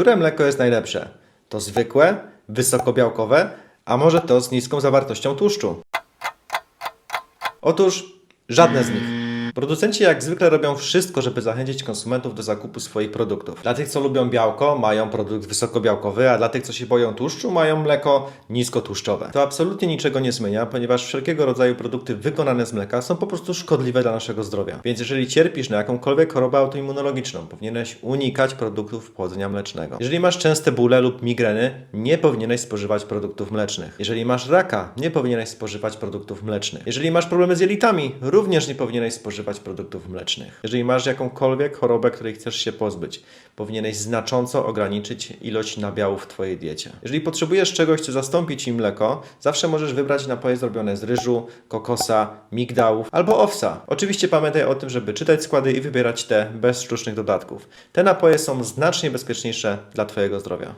Które mleko jest najlepsze? To zwykłe, wysokobiałkowe, a może to z niską zawartością tłuszczu? Otóż żadne z nich. Producenci jak zwykle robią wszystko, żeby zachęcić konsumentów do zakupu swoich produktów. Dla tych, co lubią białko, mają produkt wysokobiałkowy, a dla tych, co się boją tłuszczu, mają mleko niskotłuszczowe. To absolutnie niczego nie zmienia, ponieważ wszelkiego rodzaju produkty wykonane z mleka są po prostu szkodliwe dla naszego zdrowia. Więc jeżeli cierpisz na jakąkolwiek chorobę autoimmunologiczną, powinieneś unikać produktów pochodzenia mlecznego. Jeżeli masz częste bóle lub migreny, nie powinieneś spożywać produktów mlecznych. Jeżeli masz raka, nie powinieneś spożywać produktów mlecznych. Jeżeli masz problemy z jelitami, również nie powinieneś spożywać produktów mlecznych. Jeżeli masz jakąkolwiek chorobę, której chcesz się pozbyć, powinieneś znacząco ograniczyć ilość nabiałów w Twojej diecie. Jeżeli potrzebujesz czegoś, co zastąpi Ci mleko, zawsze możesz wybrać napoje zrobione z ryżu, kokosa, migdałów albo owsa. Oczywiście pamiętaj o tym, żeby czytać składy i wybierać te bez sztucznych dodatków. Te napoje są znacznie bezpieczniejsze dla Twojego zdrowia.